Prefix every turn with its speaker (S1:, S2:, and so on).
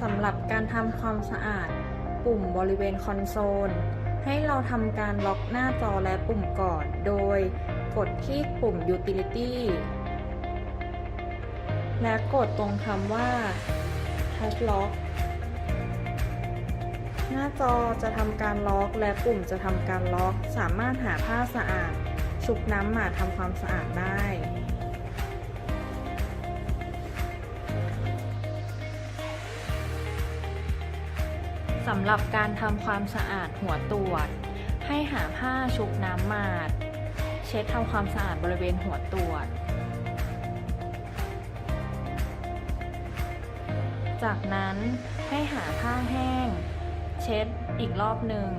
S1: สำหรับการทำความสะอาด ปุ่มบริเวณคอนโซล ให้เราทำการล็อกหน้าจอและปุ่มก่อน โดยกดที่ปุ่ม Utility และกดตรงคำว่า Touch Lock หน้าจอจะทำการล็อกและปุ่มจะทำการล็อก สามารถหาผ้าสะอาด ชุบน้ำมาทำความสะอาดได้ สำหรับการทำความสะอาดหัวตรวจ ให้หาผ้าชุบน้ำมาด เช็ดทำความสะอาดบริเวณหัวตรวจ จากนั้นให้หาผ้าแห้ง เช็ดอีกรอบหนึ่ง